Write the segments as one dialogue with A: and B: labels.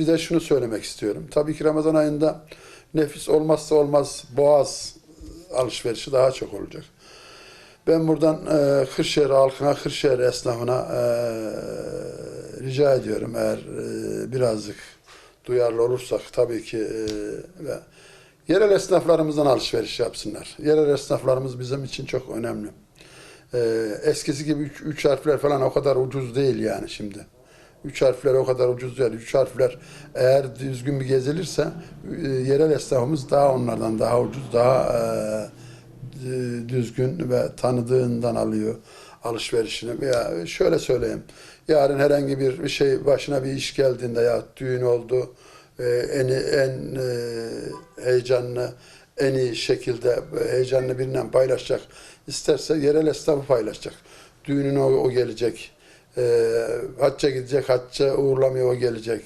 A: bir de şunu söylemek istiyorum. Tabii ki Ramazan ayında nefis olmazsa olmaz boğaz alışverişi daha çok olacak. Ben buradan e, Kırşehir halkına, Kırşehir esnafına e, rica ediyorum eğer e, birazcık duyarlı olursak tabii ki e, ve yerel esnaflarımızdan alışveriş yapsınlar. Yerel esnaflarımız bizim için çok önemli. E, eskisi gibi üç, üç harfler falan o kadar ucuz değil yani şimdi. Üç harfler o kadar ucuz değil. Üç harfler eğer düzgün bir gezilirse e, yerel esnafımız daha onlardan daha ucuz, daha e, e, düzgün ve tanıdığından alıyor alışverişini. Veya şöyle söyleyeyim. Yarın herhangi bir şey başına bir iş geldiğinde ya düğün oldu en en heyecanlı en iyi şekilde heyecanlı birinden paylaşacak. İsterse yerel esnafı paylaşacak. Düğününe o, o gelecek. E, hacca gidecek, hacca uğurlamaya o gelecek.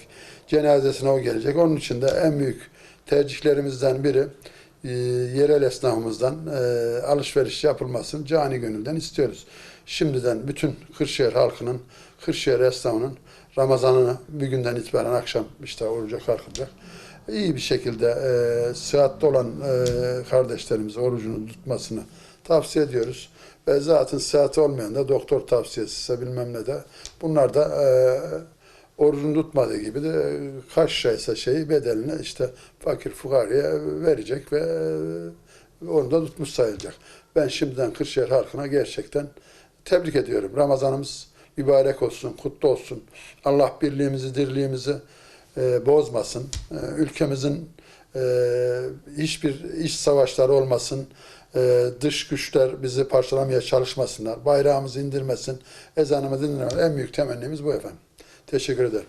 A: Cenazesine o gelecek. Onun için de en büyük tercihlerimizden biri e, yerel esnafımızdan e, alışveriş yapılmasını cani gönülden istiyoruz. Şimdiden bütün Kırşehir halkının, Kırşehir esnafının Ramazan'ını bir günden itibaren akşam işte oruca kalkacak. İyi bir şekilde e, sıhhatli olan e, kardeşlerimize orucunu tutmasını tavsiye ediyoruz. Ve zaten sıhhati olmayan da doktor tavsiyesi ise bilmem ne de bunlar da e, orucunu tutmadığı gibi de kaç şeyse şeyi bedelini işte fakir fukaraya verecek ve e, onu da tutmuş sayılacak. Ben şimdiden Kırşehir halkına gerçekten tebrik ediyorum. Ramazanımız mübarek olsun, kutlu olsun. Allah birliğimizi, dirliğimizi e, bozmasın. E, ülkemizin e, hiçbir iş savaşları olmasın. E, dış güçler bizi parçalamaya çalışmasınlar. Bayrağımızı indirmesin. Ezanımızı indirmesin. En büyük temennimiz bu efendim. Teşekkür ederim.